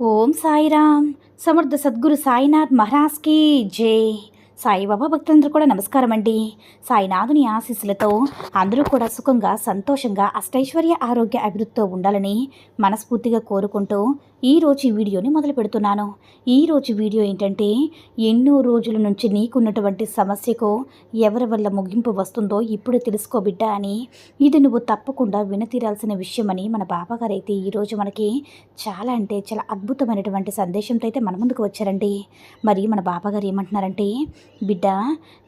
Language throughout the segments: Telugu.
ఓం సాయిరామ్. సమర్థ సద్గురు సాయినాథ్ మహారాజ్కి జై. సాయిబాబా భక్తులందరూ కూడా నమస్కారం అండి. సాయినాథుని ఆశీస్సులతో అందరూ కూడా సుఖంగా సంతోషంగా అష్టైశ్వర్య ఆరోగ్య అభివృద్ధితో ఉండాలని మనస్ఫూర్తిగా కోరుకుంటూ ఈ రోజు ఈ వీడియోని మొదలు పెడుతున్నాను. ఈ రోజు వీడియో ఏంటంటే ఎన్నో రోజుల నుంచి నీకున్నటువంటి సమస్యకు ఎవరి వల్ల ముగింపు వస్తుందో ఇప్పుడు తెలుసుకో బిడ్డ అని ఇది నువ్వు తప్పకుండా వినతీరాల్సిన విషయమని మన బాబాగారు అయితే ఈరోజు మనకి చాలా అంటే చాలా అద్భుతమైనటువంటి సందేశంతో అయితే మన ముందుకు వచ్చారండి. మరి మన బాబాగారు ఏమంటున్నారంటే బిడ్డ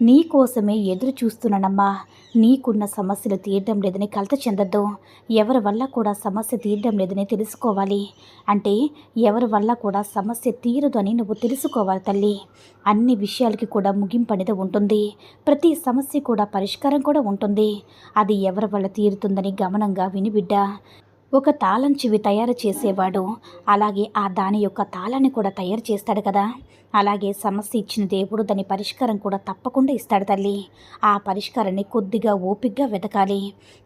నీ కోసమే ఎదురు చూస్తున్నానమ్మా. నీకున్న సమస్యలు తీరడం లేదని కలత చెందద్దు. ఎవరి వల్ల కూడా సమస్య తీరడం లేదని తెలుసుకోవాలి. అంటే ఎవరి వల్ల కూడా సమస్య తీరదు అని నువ్వు తెలుసుకోవాలి తల్లి. అన్ని విషయాలకి కూడా ముగింపు అనేది ఉంటుంది. ప్రతి సమస్య కూడా పరిష్కారం కూడా ఉంటుంది. అది ఎవరి వల్ల తీరుతుందని గమనంగా విని బిడ్డ. ఒక తాళం చెవి తయారు చేసేవాడు. అలాగే ఆ దాని యొక్క తాళాన్ని కూడా తయారు చేస్తాడు కదా. అలాగే సమస్య ఇచ్చిన దేవుడు దాని పరిష్కారం కూడా తప్పకుండా ఇస్తాడు తల్లి. ఆ పరిష్కారాన్ని కొద్దిగా ఓపిగ్గా వెతకాలి.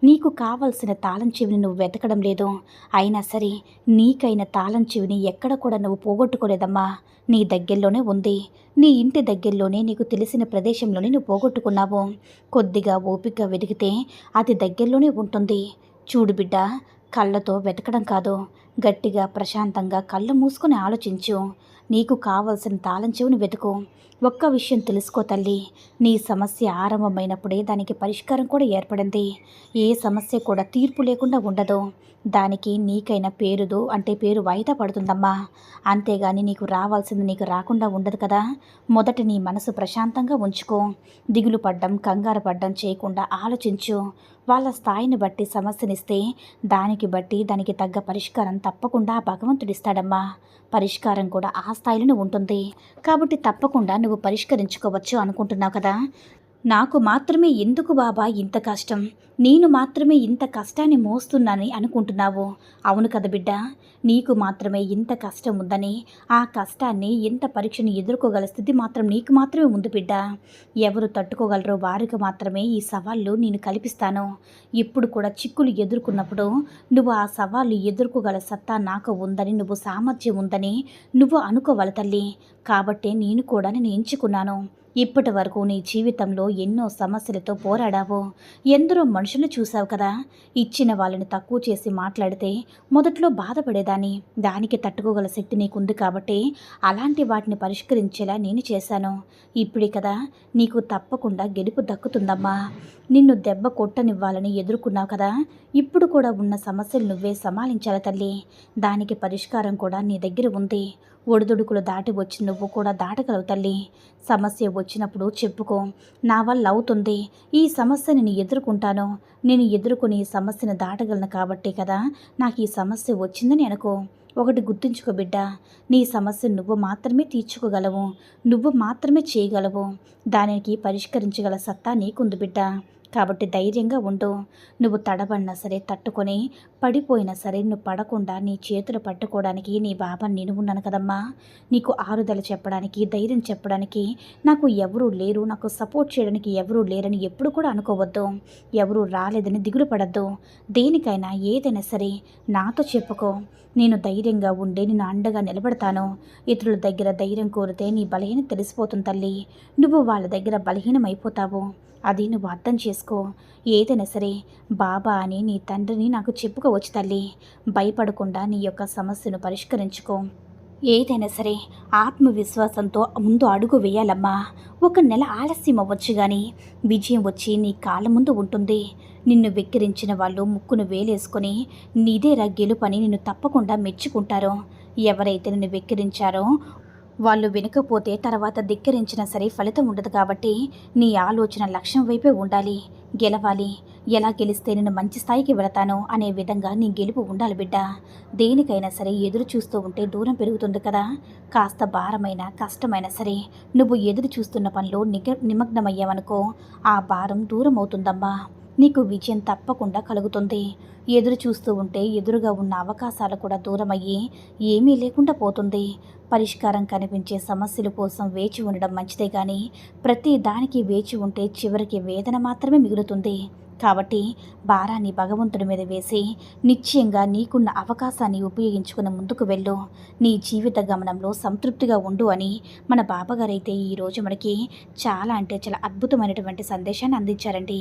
నీకు కావలసిన తాళం చెవిని నువ్వు వెతకడం లేదు. అయినా సరే నీకైన తాళం చెవిని ఎక్కడ కూడా నువ్వు పోగొట్టుకోలేదమ్మా. నీ దగ్గరలోనే ఉంది. నీ ఇంటి దగ్గరలోనే నీకు తెలిసిన ప్రదేశంలోనే నువ్వు పోగొట్టుకున్నావు. కొద్దిగా ఓపిగ్గా వెతికితే అది దగ్గరలోనే ఉంటుంది. చూడు బిడ్డ కళ్ళతో వెతకడం కాదు. గట్టిగా ప్రశాంతంగా కళ్ళు మూసుకొని ఆలోచించు. నీకు కావలసిన తాళం చెవిని వెతుకు. ఒక్క విషయం తెలుసుకో తల్లి. నీ సమస్య ఆరంభమైనప్పుడే దానికి పరిష్కారం కూడా ఏర్పడింది. ఏ సమస్య కూడా తీర్పు లేకుండా ఉండదు. దానికి నీకైన పేరుదు అంటే పేరు వాయిదా పడుతుందమ్మా. అంతేగాని నీకు రావాల్సింది నీకు రాకుండా ఉండదు కదా. మొదట నీ మనసు ప్రశాంతంగా ఉంచుకో. దిగులు పడ్డం కంగారు పడ్డం చేయకుండా ఆలోచించు. వాళ్ళ స్థాయిని బట్టి సమస్యనిస్తే దానికి బట్టి దానికి తగ్గ పరిష్కారం తప్పకుండా భగవంతుడిస్తాడమ్మా. పరిష్కారం కూడా ఆ స్థాయిలోనే ఉంటుంది. కాబట్టి తప్పకుండా నువ్వు పరిష్కరించుకోవచ్చు అనుకుంటున్నావు కదా? నాకు మాత్రమే ఎందుకు బాబా ఇంత కష్టం? నేను మాత్రమే ఇంత కష్టాన్ని మోస్తున్నానని అనుకుంటున్నావు. అవును కదా బిడ్డ నీకు మాత్రమే ఇంత కష్టం ఉందని ఆ కష్టాన్ని ఇంత పరీక్షను ఎదుర్కోగల స్థితి మాత్రం నీకు మాత్రమే ఉంది బిడ్డ. ఎవరు తట్టుకోగలరో వారికి మాత్రమే ఈ సవాళ్ళు నేను కల్పిస్తాను. ఇప్పుడు కూడా చిక్కులు ఎదుర్కొన్నప్పుడు నువ్వు ఆ సవాళ్ళు ఎదుర్కోగల సత్తా నాకు ఉందని నువ్వు సామర్థ్యం ఉందని నువ్వు అనుకోవాలి తల్లి. కాబట్టే నేను కూడా నేను ఎంచుకున్నాను. ఇప్పటి వరకు నీ జీవితంలో ఎన్నో సమస్యలతో పోరాడావు? ఎందరో మనుషులు చూసావు కదా? ఇచ్చిన వాళ్ళని తక్కువ చేసి మాట్లాడితే మొదట్లో బాధపడేదాన్ని. దానికి తట్టుకోగల శక్తి నీకుంది కాబట్టి అలాంటి వాటిని పరిష్కరించేలా నేను చేశాను. ఇప్పుడే కదా నీకు తప్పకుండా గెలుపు దక్కుతుందమ్మా. నిన్ను దెబ్బ కొట్టనివ్వాలని ఎదుర్కొన్నావు కదా? ఇప్పుడు కూడా ఉన్న సమస్యలు నువ్వే సమాలించాలి తల్లి. దానికి పరిష్కారం కూడా నీ దగ్గర ఉంది. ఒడిదుడుకులు దాటి వచ్చి నువ్వు కూడా దాటగలవు తల్లి. సమస్య వచ్చినప్పుడు చెప్పుకో. నా వల్ల అవుతుంది. ఈ సమస్య నేను ఎదుర్కొంటాను. నేను ఎదుర్కొని ఈ సమస్యను దాటగలను కాబట్టి కదా నాకు ఈ సమస్య వచ్చిందని అనుకో. ఒకటి గుర్తుంచుకో బిడ్డ నీ సమస్య నువ్వు మాత్రమే తీర్చుకోగలవు. నువ్వు మాత్రమే చేయగలవు. దానికి పరిష్కరించగల సత్తా నీకుంది బిడ్డ. కాబట్టి ధైర్యంగా ఉండు. నువ్వు తడబడినా సరే తట్టుకొని పడిపోయినా సరే నువ్వు పడకుండా నీ చేతులు పట్టుకోవడానికి నీ బాబా నేను ఉన్నాను కదమ్మా. నీకు ఆరుదల చెప్పడానికి ధైర్యం చెప్పడానికి నాకు ఎవరూ లేరు. నాకు సపోర్ట్ చేయడానికి ఎవరూ లేరని ఎప్పుడు కూడా అనుకోవద్దు. ఎవరూ రాలేదని దిగులు పడద్దు. దేనికైనా ఏదైనా సరే నాతో చెప్పుకో. నేను ధైర్యంగా ఉండి నేను అండగా నిలబడతాను. ఇతరుల దగ్గర ధైర్యం కోరితే నీ బలహీన తెలిసిపోతుంది తల్లి. నువ్వు వాళ్ళ దగ్గర బలహీనమైపోతావు. అది నువ్వు అర్థం చేసుకో. ఏదైనా సరే బాబా అని నీ తండ్రిని నాకు చెప్పుకోవచ్చు తల్లి. భయపడకుండా నీ యొక్క సమస్యను పరిష్కరించుకో. ఏదైనా సరే ఆత్మవిశ్వాసంతో ముందు అడుగు వేయాలమ్మా. ఒక నెల ఆలస్యం అవ్వచ్చు కానీ విజయం వచ్చి నీ కాళ్ళ ముందు ఉంటుంది. నిన్ను వెక్కిరించిన వాళ్ళు ముక్కును వేలేసుకొని నీదేరా గెలుపని నిన్ను తప్పకుండా మెచ్చుకుంటారు. ఎవరైతే నిన్ను వెక్కిరించారో వాళ్ళు వినకపోతే తర్వాత ధిక్కరించినా సరే ఫలితం ఉండదు కాబట్టి నీ ఆలోచన లక్ష్యం వైపే ఉండాలి. గెలవాలి. ఎలా గెలిస్తే నేను మంచి స్థాయికి వెళతాను అనే విధంగా నీ గెలుపు ఉండాలి బిడ్డ. దేనికైనా సరే ఎదురు చూస్తూ ఉంటే దూరం పెరుగుతుంది కదా. కాస్త భారమైన కష్టమైనా సరే నువ్వు ఎదురు చూస్తున్న పనిలో నిగ నిమగ్నమయ్యావనుకో ఆ భారం దూరం అవుతుందమ్మా నీకు విజయం తప్పకుండా కలుగుతుంది. ఎదురు చూస్తూ ఉంటే ఎదురుగా ఉన్న అవకాశాలు కూడా దూరమయ్యి ఏమీ లేకుండా పోతుంది. పరిష్కారం కనిపించే సమస్యల కోసం వేచి ఉండడం మంచిదే కానీ ప్రతి దానికి వేచి ఉంటే చివరికి వేదన మాత్రమే మిగులుతుంది. కాబట్టి భారాన్ని భగవంతుడి మీద వేసి నిశ్చయంగా నీకున్న అవకాశాన్ని ఉపయోగించుకుని ముందుకు వెళ్ళు. నీ జీవిత గమనంలో సంతృప్తిగా ఉండు అని మన బాబాగారైతే ఈరోజు మనకి చాలా అంటే చాలా అద్భుతమైనటువంటి సందేశాన్ని అందించారండి.